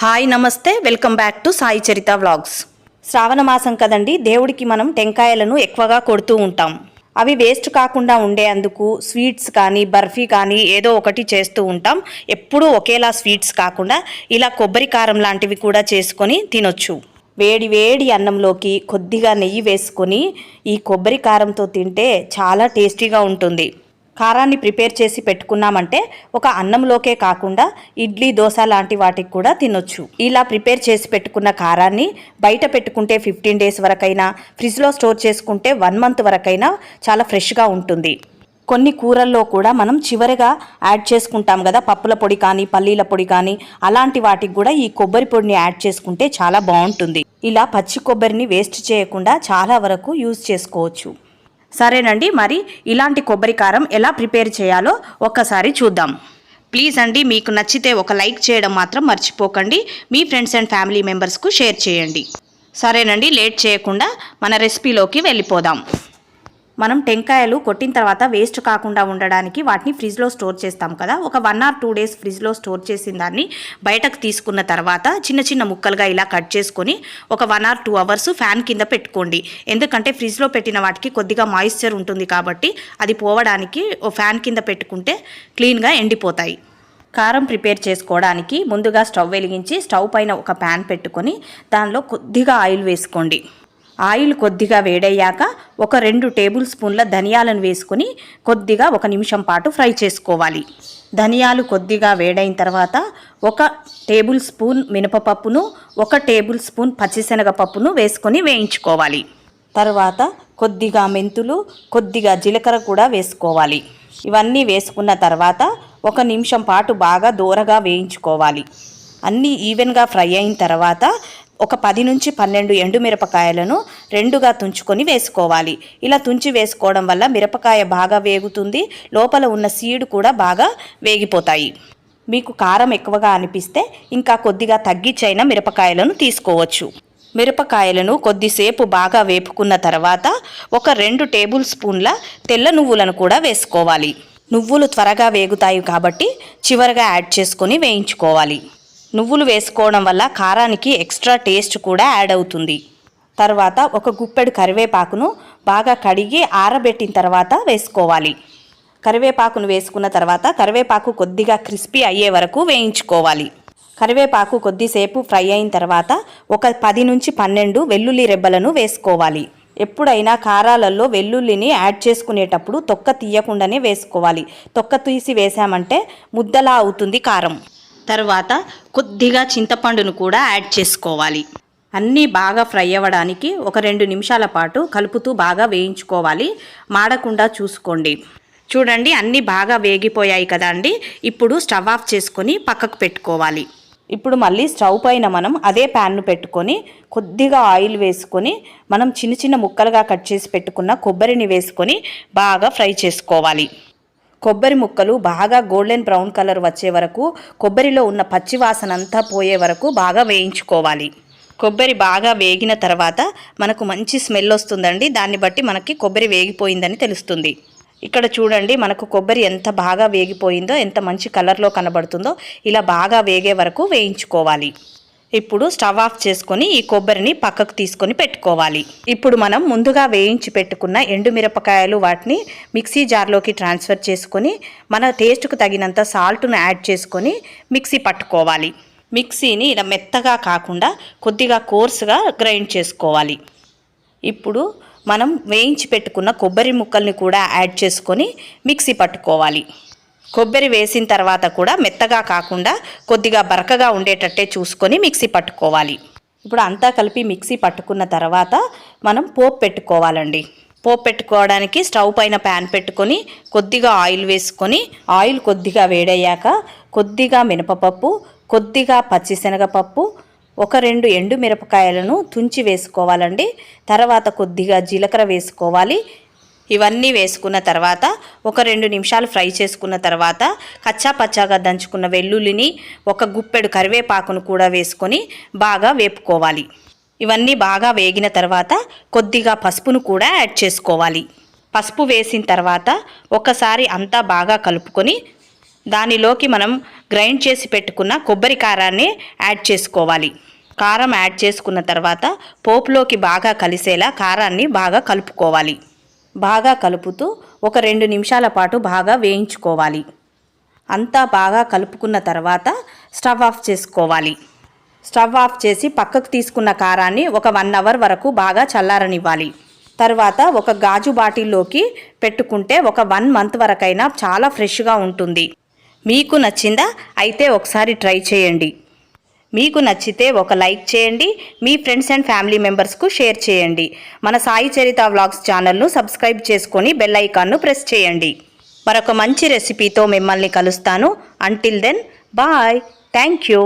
Hi నమస్తే. Welcome back to Sai Charitha vlogs. Shravana మాసం కదండి దేవుడికి మనం టెంకాయలను ఎక్కువగా కొడుతూ ఉంటాం. అవి వేస్ట్ కాకుండా ఉండేందుకు స్వీట్స్ కానీ బర్ఫీ కానీ ఏదో ఒకటి చేస్తూ ఉంటాం. ఎప్పుడూ ఒకేలా స్వీట్స్ కాకుండా ఇలా కొబ్బరి కారం లాంటివి కూడా చేసుకొని తినొచ్చు. వేడి వేడి అన్నంలోకి కొద్దిగా నెయ్యి వేసుకొని ఈ కొబ్బరి కారంతో తింటే చాలా టేస్టీగా ఉంటుంది. కారాన్ని ప్రిపేర్ చేసి పెట్టుకున్నామంటే ఒక అన్నంలోకే కాకుండా ఇడ్లీ దోశ లాంటి వాటికి కూడా తినొచ్చు. ఇలా ప్రిపేర్ చేసి పెట్టుకున్న కారాన్ని బయట పెట్టుకుంటే ఫిఫ్టీన్ డేస్ వరకైనా ఫ్రిడ్జ్లో స్టోర్ చేసుకుంటే వన్ మంత్ వరకైనా చాలా ఫ్రెష్గా ఉంటుంది. కొన్ని కూరల్లో కూడా మనం చివరిగా యాడ్ చేసుకుంటాం కదా పప్పుల పొడి కానీ పల్లీల పొడి కానీ అలాంటి వాటికి కూడా ఈ కొబ్బరి పొడిని యాడ్ చేసుకుంటే చాలా బాగుంటుంది. ఇలా పచ్చి కొబ్బరిని వేస్ట్ చేయకుండా చాలా వరకు యూజ్ చేసుకోవచ్చు. సరేనండి మరి ఇలాంటి కొబ్బరి కారం ఎలా ప్రిపేర్ చేయాలో ఒక్కసారి చూద్దాం. ప్లీజ్ అండి మీకు నచ్చితే ఒక లైక్ చేయడం మాత్రం మర్చిపోకండి. మీ ఫ్రెండ్స్ అండ్ ఫ్యామిలీ మెంబర్స్కు షేర్ చేయండి. సరేనండి లేట్ చేయకుండా మన రెసిపీలోకి వెళ్ళిపోదాం. మనం టెంకాయలు కొట్టిన తర్వాత వేస్ట్ కాకుండా ఉండడానికి వాటిని ఫ్రిడ్జ్లో స్టోర్ చేస్తాం కదా. ఒక వన్ ఆర్ టూ డేస్ ఫ్రిడ్జ్లో స్టోర్ చేసిన దాన్ని బయటకు తీసుకున్న తర్వాత చిన్న చిన్న ముక్కలుగా ఇలా కట్ చేసుకొని ఒక one or two hours fan కింద పెట్టుకోండి. ఎందుకంటే ఫ్రిడ్జ్లో పెట్టిన వాటికి కొద్దిగా మాయిశ్చర్ ఉంటుంది కాబట్టి అది పోవడానికి ఓ ఫ్యాన్ కింద పెట్టుకుంటే క్లీన్గా ఎండిపోతాయి. కారం ప్రిపేర్ చేసుకోవడానికి ముందుగా స్టవ్ వెలిగించి స్టవ్ పైన ఒక ప్యాన్ పెట్టుకొని దానిలో కొద్దిగా ఆయిల్ వేసుకోండి. ఆయిల్ కొద్దిగా వేడయ్యాక ఒక రెండు టేబుల్ స్పూన్ల ధనియాలను వేసుకొని కొద్దిగా ఒక నిమిషం పాటు ఫ్రై చేసుకోవాలి. ధనియాలు కొద్దిగా వేడైన తర్వాత ఒక టేబుల్ స్పూన్ మినపపప్పును ఒక టేబుల్ స్పూన్ పచ్చిశనగపప్పును వేసుకొని వేయించుకోవాలి. తర్వాత కొద్దిగా మెంతులు కొద్దిగా జీలకర్ర కూడా వేసుకోవాలి. ఇవన్నీ వేసుకున్న తర్వాత ఒక నిమిషం పాటు బాగా దూరగా వేయించుకోవాలి. అన్నీ ఈవెన్గా ఫ్రై అయిన తర్వాత ఒక పది నుంచి పన్నెండు ఎండుమిరపకాయలను రెండుగా తుంచుకొని వేసుకోవాలి. ఇలా తుంచి వేసుకోవడం వల్ల మిరపకాయ బాగా వేగుతుంది లోపల ఉన్న సీడ్ కూడా బాగా వేగిపోతాయి. మీకు కారం ఎక్కువగా అనిపిస్తే ఇంకా కొద్దిగా తగ్గించైన మిరపకాయలను తీసుకోవచ్చు. మిరపకాయలను కొద్దిసేపు బాగా వేపుకున్న తర్వాత ఒక రెండు టేబుల్ స్పూన్ల తెల్ల నువ్వులను కూడా వేసుకోవాలి. నువ్వులు త్వరగా వేగుతాయి కాబట్టి చివరగా యాడ్ చేసుకొని వేయించుకోవాలి. నువ్వులు వేసుకోవడం వల్ల కారానికి ఎక్స్ట్రా టేస్ట్ కూడా యాడ్ అవుతుంది. తర్వాత ఒక గుప్పెడు కరివేపాకును బాగా కడిగి ఆరబెట్టిన తర్వాత వేసుకోవాలి. కరివేపాకును వేసుకున్న తర్వాత కరివేపాకు కొద్దిగా క్రిస్పీ అయ్యే వరకు వేయించుకోవాలి. కరివేపాకు కొద్దిసేపు ఫ్రై అయిన తర్వాత ఒక పది నుంచి పన్నెండు వెల్లుల్లి రెబ్బలను వేసుకోవాలి. ఎప్పుడైనా కారాలలో వెల్లుల్లిని యాడ్ చేసుకునేటప్పుడు తొక్క తీయకుండానే వేసుకోవాలి. తొక్క తీసి వేసామంటే ముద్దలా అవుతుంది కారం. తర్వాత కొద్దిగా చింతపండును కూడా యాడ్ చేసుకోవాలి. అన్నీ బాగా ఫ్రై అవ్వడానికి ఒక రెండు నిమిషాల పాటు కలుపుతూ బాగా వేయించుకోవాలి. మాడకుండా చూసుకోండి. చూడండి అన్నీ బాగా వేగిపోయాయి కదా అండి. ఇప్పుడు స్టవ్ ఆఫ్ చేసుకొని పక్కకు పెట్టుకోవాలి. ఇప్పుడు మళ్ళీ స్టవ్ పైన మనం అదే ప్యాన్ను పెట్టుకొని కొద్దిగా ఆయిల్ వేసుకొని మనం చిన్న చిన్న ముక్కలుగా కట్ చేసి పెట్టుకున్న కొబ్బరిని వేసుకొని బాగా ఫ్రై చేసుకోవాలి. కొబ్బరి ముక్కలు బాగా గోల్డెన్ బ్రౌన్ కలర్ వచ్చే వరకు కొబ్బరిలో ఉన్న పచ్చి వాసన అంతా పోయే వరకు బాగా వేయించుకోవాలి. కొబ్బరి బాగా వేగిన తర్వాత మనకు మంచి స్మెల్ వస్తుందండి. దాన్ని బట్టి మనకి కొబ్బరి వేగిపోయిందని తెలుస్తుంది. ఇక్కడ చూడండి మనకు కొబ్బరి ఎంత బాగా వేగిపోయిందో ఎంత మంచి కలర్లో కనబడుతుందో ఇలా బాగా వేగే వరకు వేయించుకోవాలి. ఇప్పుడు స్టవ్ ఆఫ్ చేసుకొని ఈ కొబ్బరిని పక్కకు తీసుకొని పెట్టుకోవాలి. ఇప్పుడు మనం ముందుగా వేయించి పెట్టుకున్న ఎండుమిరపకాయలు వాటిని మిక్సీ జార్లోకి ట్రాన్స్ఫర్ చేసుకొని మన టేస్ట్కు తగినంత సాల్ట్ను యాడ్ చేసుకొని మిక్సీ పట్టుకోవాలి. మిక్సీని ఇలా మెత్తగా కాకుండా కొద్దిగా కోర్సుగా గ్రైండ్ చేసుకోవాలి. ఇప్పుడు మనం వేయించి పెట్టుకున్న కొబ్బరి ముక్కల్ని కూడా యాడ్ చేసుకొని మిక్సీ పట్టుకోవాలి. కొబ్బరి వేసిన తర్వాత కూడా మెత్తగా కాకుండా కొద్దిగా బరకగా ఉండేటట్టే చూసుకొని మిక్సీ పట్టుకోవాలి. ఇప్పుడు అంతా కలిపి మిక్సీ పట్టుకున్న తర్వాత మనం పోపు పెట్టుకోవాలండి. పోపు పెట్టుకోవడానికి స్టవ్ పైన ప్యాన్ పెట్టుకొని కొద్దిగా ఆయిల్ వేసుకొని ఆయిల్ కొద్దిగా వేడయ్యాక కొద్దిగా మినపపప్పు కొద్దిగా పచ్చిశనగపప్పు ఒక రెండు ఎండు మిరపకాయలను తుంచి వేసుకోవాలండి. తర్వాత కొద్దిగా జీలకర్ర వేసుకోవాలి. ఇవన్నీ వేసుకున్న తర్వాత ఒక రెండు నిమిషాలు ఫ్రై చేసుకున్న తర్వాత కచ్చా పచ్చాగా దంచుకున్న వెల్లుల్లిని ఒక గుప్పెడు కరివేపాకును కూడా వేసుకొని బాగా వేపుకోవాలి. ఇవన్నీ బాగా వేగిన తర్వాత కొద్దిగా పసుపును కూడా యాడ్ చేసుకోవాలి. పసుపు వేసిన తర్వాత ఒకసారి అంతా బాగా కలుపుకొని దానిలోకి మనం గ్రైండ్ చేసి పెట్టుకున్న కొబ్బరి కారాన్ని యాడ్ చేసుకోవాలి. కారం యాడ్ చేసుకున్న తర్వాత పోపులోకి బాగా కలిసేలా కారాన్ని బాగా కలుపుకోవాలి. బాగా కలుపుతూ ఒక రెండు నిమిషాల పాటు బాగా వేయించుకోవాలి. అంతా బాగా కలుపుకున్న తర్వాత స్టవ్ ఆఫ్ చేసుకోవాలి. స్టవ్ ఆఫ్ చేసి పక్కకు తీసుకున్న కారాన్ని ఒక వన్ అవర్ వరకు బాగా చల్లారనివ్వాలి. తర్వాత ఒక గాజు బాటిల్లోకి పెట్టుకుంటే ఒక వన్ మంత్ వరకైనా చాలా ఫ్రెష్గా ఉంటుంది. మీకు నచ్చిందా? అయితే ఒకసారి ట్రై చేయండి. మీకు నచ్చితే ఒక లైక్ చేయండి మీ ఫ్రెండ్స్ అండ్ ఫ్యామిలీ మెంబర్స్కు షేర్ చేయండి. మన సాయి చరిత వ్లాగ్స్ ఛానల్ను సబ్స్క్రైబ్ చేసుకొని బెల్ ఐకాన్ను ప్రెస్ చేయండి. మరొక మంచి రెసిపీతో మిమ్మల్ని కలుస్తాను. Until then bye thank you